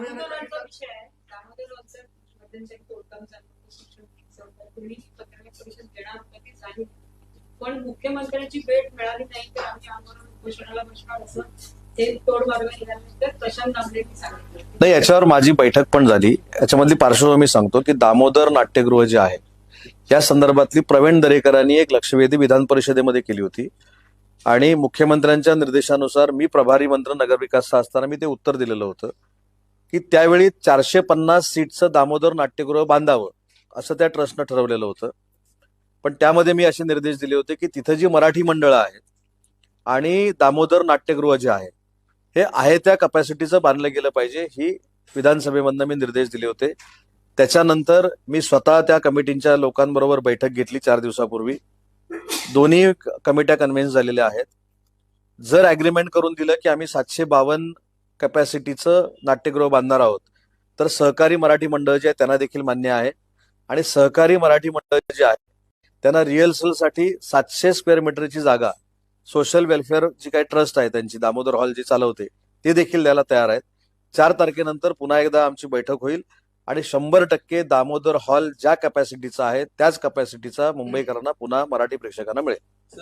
विषय आहे. तुम्ही पत्रकार परिषद होता ती झाली पण मुख्यमंत्र्यांची भेट मिळाली नाही तर आम्ही आंदोलन उपोषणाला बसणार असं ते तोड मार्ग निघाल्यानंतर प्रशांत दामलेंनी सांगितलं. नाही याच्यावर माझी बैठक पण झाली. याच्यामधली पार्श्वभूमी सांगतो की दामोदर नाट्यगृह जे आहे या संदर्भातली प्रवीण दरेकरांनी एक लक्षवेधी विधान परिषदेमध्ये केली होती. आणि मुख्यमंत्र्यांच्या निर्देशानुसार मी प्रभारी मंत्री नगरविकासचा असताना मी ते उत्तर दिलेलं होतं. की त्यावेळी चारशे पन्नास सीटचं दामोदर नाट्यगृह बांधावं असं त्या ट्रस्टनं ठरवलेलं होतं. पण त्यामध्ये मी असे निर्देश दिले होते की तिथं जी मराठी मंडळं आहेत आणि दामोदर नाट्यगृह जे आहे हे आहे त्या कपॅसिटीचं बांधलं गेलं पाहिजे ही विधानसभेमधनं मी निर्देश दिले होते. त्याच्यानंतर मी स्वतः त्या कमिटींच्या लोकांबरोबर बैठक घेतली चार दिवसापूर्वी. दोन्ही क- कमिट्या कन्व्हिन्स झालेल्या आहेत. जर अग्रीमेंट करून दिलं की आम्ही सातशे बावन्न कपॅसिटीचं नाट्यगृह बांधणार आहोत. तर सहकारी मराठी मंडळ जे आहे त्यांना देखील मान्य आहे. आणि सहकारी मराठी मंडळ जे आहे त्यांना रिहर्सलसाठी सातशे स्क्वेअर मीटरची जागा सोशल वेलफेअर जी काही ट्रस्ट आहे त्यांची दामोदर हॉल जी चालवते ते देखील द्यायला तयार आहेत. चार तारखेनंतर पुन्हा एकदा आमची बैठक होईल. आणि शंभर टक्के दामोदर हॉल ज्या कॅपॅसिटीचा आहे त्याच कपॅसिटीचा मुंबईकरांना पुन्हा मराठी प्रेक्षकांना मिळेल.